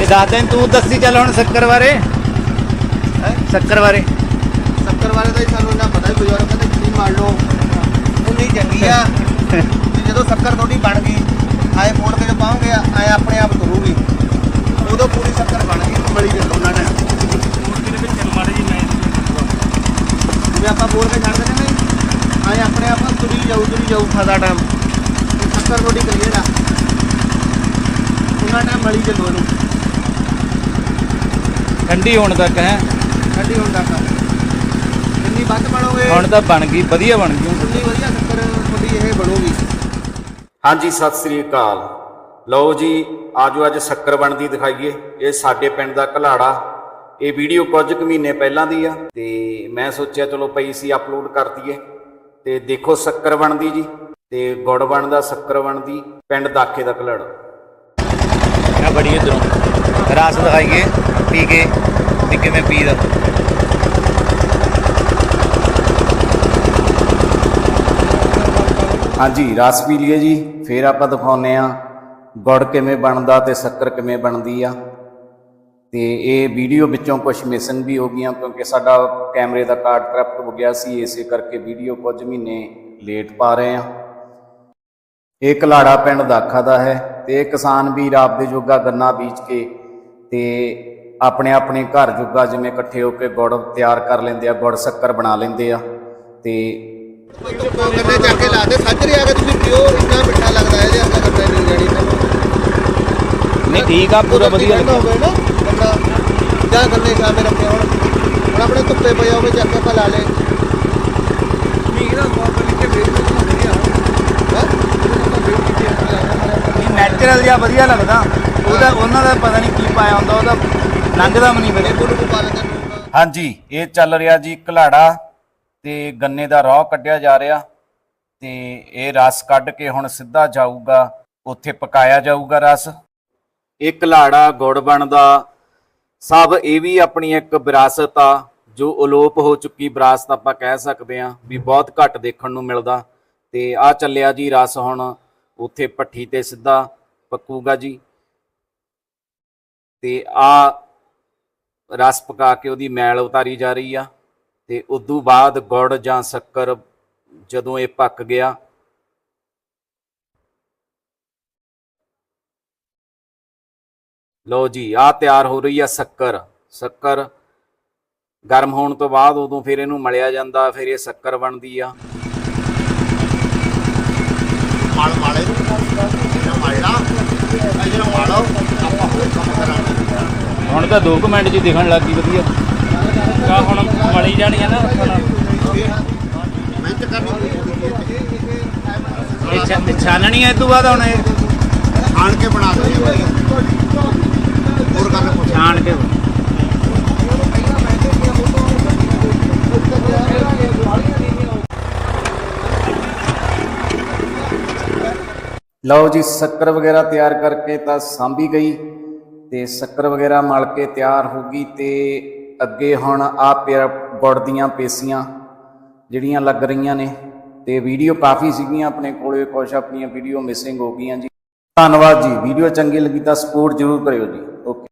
ਤੇ ਦੱਸ ਦਿਨ ਤੂੰ ਦੱਸੀ ਚੱਲ ਹੁਣ ਸ਼ੱਕਰ ਬਾਰੇ। ਹੈ? ਸ਼ੱਕਰ ਬਾਰੇ। ਸ਼ੱਕਰ ਬਾਰੇ ਤਾਂ ਜੀ ਸਾਨੂੰ ਨਾ ਪਤਾ ਹੀ ਬਜ਼ੁਰਗ ਕਹਿੰਦੇ ਜਿੰਨੀ ਮਾਰ ਲਓ ਉਨੀ ਚੰਗੀ ਆ। ਤੇ ਜਦੋਂ ਸ਼ੱਕਰ ਤੁਹਾਡੀ ਬਣ ਗਈ, ਆਏ ਫੋਨ ਕੇ ਪਾਉਂਗੇ ਆਏ ਆਪਣੇ ਆਪ ਤੁਰੂਗੀ ਉਦੋਂ ਪੂਰੀ ਸ਼ੱਕਰ ਬਣ ਗਈ, ਮਲੀ ਦੇ ਦੋਨਾਂ ਨੇ। ਜਿਵੇਂ ਆਪਾਂ ਬੋਲ ਕੇ ਛੱਡ ਦਿੰਦੇ ਨਹੀਂ ਆਏ ਆਪਣੇ ਆਪ ਤੁਰੀ ਜਾਊ ਤੁਰੀ ਜਾਊ ਖਾਦਾ ਟਾਈਮ ਸ਼ੱਕਰ ਤੁਹਾਡੀ ਕਲੀਅਰ ਆ। ਉਹਨਾਂ ਟਾਈਮ ਮਲੀ ਚੱਲੋ ਇਹਨੂੰ। ਠੰਡੀ ਹੋਣ ਤੱਕ ਹੈ। ਠੰਡੀ ਹੋਣ ਤੱਕ। ਜਿੰਨੀ ਵੱਧ ਬਣੋਗੇ ਹੁਣ ਤਾਂ ਬਣ ਗਈ ਵਧੀਆ ਬਣ ਗਈ। ਉਨੀ ਵਧੀਆ ਸ਼ੱਕਰ ਤੁਹਾਡੀ ਇਹ ਬਣੂਗੀ। ਹਾਂਜੀ ਸਤਿ ਸ੍ਰੀ ਅਕਾਲ। ਲਓ ਜੀ ਆਜੋ ਅੱਜ ਸ਼ੱਕਰ ਬਣਦੀ ਦਿਖਾਈਏ। ਇਹ ਸਾਡੇ ਪਿੰਡ ਦਾ ਘਲਾੜਾ। ਇਹ ਵੀਡੀਓ ਕੁਝ ਕੁ ਮਹੀਨੇ ਪਹਿਲਾਂ ਦੀ ਆ। ਤੇ ਮੈਂ ਸੋਚਿਆ ਚਲੋ ਪਈ ਸੀ ਅਪਲੋਡ ਕਰ ਦਈਏ। ਤੇ ਦੇਖੋ ਸ਼ੱਕਰ ਬਣਦੀ ਜੀ। ਤੇ ਗੁੜ ਬਣਦਾ ਸ਼ੱਕਰ ਬਣਦੀ। ਪਿੰਡ ਦਾਖੇ ਦਾ ਘਲਾੜਾ। ਆ ਬੜੀ ਇਧਰੋਂ। ਰਸ ਦਿਖਾਈਏ ਪੀ ਕੇ ਵੀ ਕਿਵੇਂ ਪੀਦਾ। ਹਾਂਜੀ, ਰਸ ਪੀ ਲਈਏ ਜੀ, ਫਿਰ ਆਪਾਂ ਦਿਖਾਉਨੇ ਆ ਗੁੜ ਕਿਵੇਂ ਬਣਦਾ ਤੇ ਸ਼ੱਕਰ ਕਿਵੇਂ ਬਣਦੀ ਆ। ਤੇ ਇਹ ਵੀਡੀਓ ਵਿੱਚੋਂ ਕੁਝ ਮਿਸਨ ਵੀ ਹੋ ਗਈਆਂ, ਕਿਉਂਕਿ ਸਾਡਾ ਕੈਮਰੇ ਦਾ ਕਾਰਡ ਕਰਪਟ ਹੋ ਗਿਆ ਸੀ, ਇਸੇ ਕਰਕੇ ਵੀਡੀਓ ਕੁਝ ਮਹੀਨੇ ਲੇਟ ਪਾ ਰਹੇ ਆ ਇਹ ਕਲਾੜਾ ਪਿੰਡ ਦਾਖਾ ਦਾ ਹੈ। ਤੇ ਇਹ ਕਿਸਾਨ ਵੀਰ ਆਪਦੇ ਜੋਗਾ ਗੰਨਾ ਬੀਜ ਕੇ ਤੇ ਆਪਣੇ ਆਪਣੇ ਘਰ ਜੋਗਾ ਜਿਵੇਂ ਇਕੱਠੇ ਹੋ ਕੇ ਗੁੜ ਤਿਆਰ ਕਰ ਲੈਂਦੇ ਆ ਗੁੜ ਸ਼ੱਕਰ ਬਣਾ ਲੈਂਦੇ ਆ ਤੇ ਗੰਨੇ ਚੱਕ ਕੇ ਲਾ ਦੇ ਸੱਜਰੇ ਆ ਕੇ ਤੁਸੀਂ ਪੀਓ ਇੰਨਾ ਮਿੱਠਾ ਲੱਗਦਾ ਇਹਦੇ ਅੰਦਰ ਗੰਨੇ ਨਹੀਂ ਜਾਣੀ ਨਹੀਂ ਠੀਕ ਆ ਪੂਰਾ ਵਧੀਆ ਲੱਗਿਆ। ਹੋਵੇ ਨਾ ਗੰਨਾ ਜਾਂ ਗੰਨੇ ਸਾਹਮਣੇ ਰੱਖੇ ਹੋਣ ਹੁਣ ਆਪਣੇ ਧੁੱਪੇ ਪਏ ਹੋਵੇ ਚੱਕ ਕੇ ਆਪਾਂ ਲਾ ਲੇ ਠੀਕ ਨਾ ਬਹੁਤ ਵਧੀਆ ਫੇਰ ਵੀ ਵਧੀਆ ਹੈ ਨਹੀਂ ਨੈਚੁਰਲ ਜਿਹਾ ਵਧੀਆ ਲੱਗਦਾ ਉਹਦਾ ਉਹਨਾਂ ਦਾ ਪਤਾ ਨਹੀਂ ਕੀ ਪਾਇਆ ਹੁੰਦਾ ਉਹਦਾ ਲੰਘਦਾ ਵੀ ਨਹੀਂ ਵਧੀਆ ਕੋਲ ਨੂੰ ਪਾ ਲੈਂਦੇ ਹਾਂਜੀ ਇਹ ਚੱਲ ਰਿਹਾ ਜੀ ਘਲਾੜਾ ਤੇ ਗੰਨੇ ਦਾ ਰੌ ਕੱਢਿਆ ਜਾ ਰਿਹਾ ਤੇ ਇਹ ਰਸ ਕੱਢ ਕੇ ਹੁਣ ਸਿੱਧਾ ਜਾਊਗਾ ਉੱਥੇ ਪਕਾਇਆ ਜਾਊਗਾ ਰਸ। ਇਹ ਘਲਾੜਾ ਗੁੜ ਬਣਦਾ ਸਭ ਇਹ ਵੀ ਆਪਣੀ ਇੱਕ ਵਿਰਾਸਤ ਆ ਜੋ ਅਲੋਪ ਹੋ ਚੁੱਕੀ ਵਿਰਾਸਤ ਆਪਾਂ ਕਹਿ ਸਕਦੇ ਆ ਵੀ ਬਹੁਤ ਘੱਟ ਦੇਖਣ ਨੂੰ ਮਿਲਦਾ। ਤੇ ਆ ਚੱਲਿਆ ਜੀ ਰਸ ਹੁਣ ਉੱਥੇ ਭੱਠੀ ਤੇ ਸਿੱਧਾ ਪੱਕੂਗਾ ਜੀ। ਤੇ ਆ ਰਸ ਪਕਾ ਕੇ ਉਹਦੀ ਮੈਲ ਉਤਾਰੀ ਜਾ ਰਹੀ ਆ। ਤੇ ਉਦੋਂ ਬਾਅਦ ਗੁੜ ਜਾਂ ਸ਼ੱਕਰ ਜਦੋਂ ਇਹ ਪੱਕ ਗਿਆ, ਲਓ ਜੀ, ਆ ਤਿਆਰ ਹੋ ਰਹੀ ਆ ਸ਼ੱਕਰ। ਸ਼ੱਕਰ ਗਰਮ ਹੋਣ ਤੋਂ ਬਾਅਦ ਉਦੋਂ ਫਿਰ ਇਹਨੂੰ ਮਲਿਆ ਜਾਂਦਾ, ਫਿਰ ਇਹ ਸ਼ੱਕਰ ਬਣਦੀ ਆ ਮਾਲ ਮਾਲੇ ਨੂੰ ਇਹਨਾਂ ਮਾਲਣਾ ਇਹਨਾਂ ਮਾਲੋ ਆਪਾਂ ਹੋਰ ਕੰਮ ਕਰਾਂਗੇ ਹੁਣ ਤਾਂ 2 ਮਿੰਟ 'ਚ ਹੀ ਦਿਖਣ ਲੱਗ ਗਈ ਵਧੀਆ। ਆ ਹੁਣ ਮਲੀ ਜਾਣੀ ਆ ਨਾ ਮਿਹਨਤ ਕਰਨੀ ਇਹ ਛਾਨਣੀ ਹੈ ਇਹ ਤੋਂ ਬਾਅਦ ਹੁਣ ਇਹ। ਆਣ ਕੇ ਬਣਾ ਦੇ ਵਧੀਆ ਹੋਰ ਗੱਲ ਪੁੱਛ। ਛਾਣ ਕੇ। ਲਓ ਜੀ ਸ਼ੱਕਰ ਵਗੈਰਾ ਤਿਆਰ ਕਰਕੇ ਤਾਂ ਸਾਂਭੀ ਗਈ। ਤੇ ਸ਼ੱਕਰ ਵਗੈਰਾ ਮਲ ਕੇ ਤਿਆਰ ਹੋ ਗਈ ਤੇ ਅੱਗੇ ਹੁਣ ਆ ਪਿਆ ਗੁੜ ਦੀਆਂ ਪੇਸੀਆਂ ਜਿਹੜੀਆਂ ਲੱਗ ਰਹੀਆਂ ਨੇ ਤੇ ਵੀਡੀਓ ਕਾਫੀ ਸੀਗੀਆਂ ਆਪਣੇ ਕੋਲੇ ਕੁਝ ਆਪਣੀਆਂ ਵੀਡੀਓ ਮਿਸਿੰਗ ਹੋ ਗਈਆਂ ਜੀ। ਧੰਨਵਾਦ ਜੀ, ਵੀਡੀਓ ਚੰਗੀ ਲੱਗੀ ਤਾਂ ਸਪੋਰਟ ਜ਼ਰੂਰ ਕਰਿਓ ਜੀ। ਓਕੇ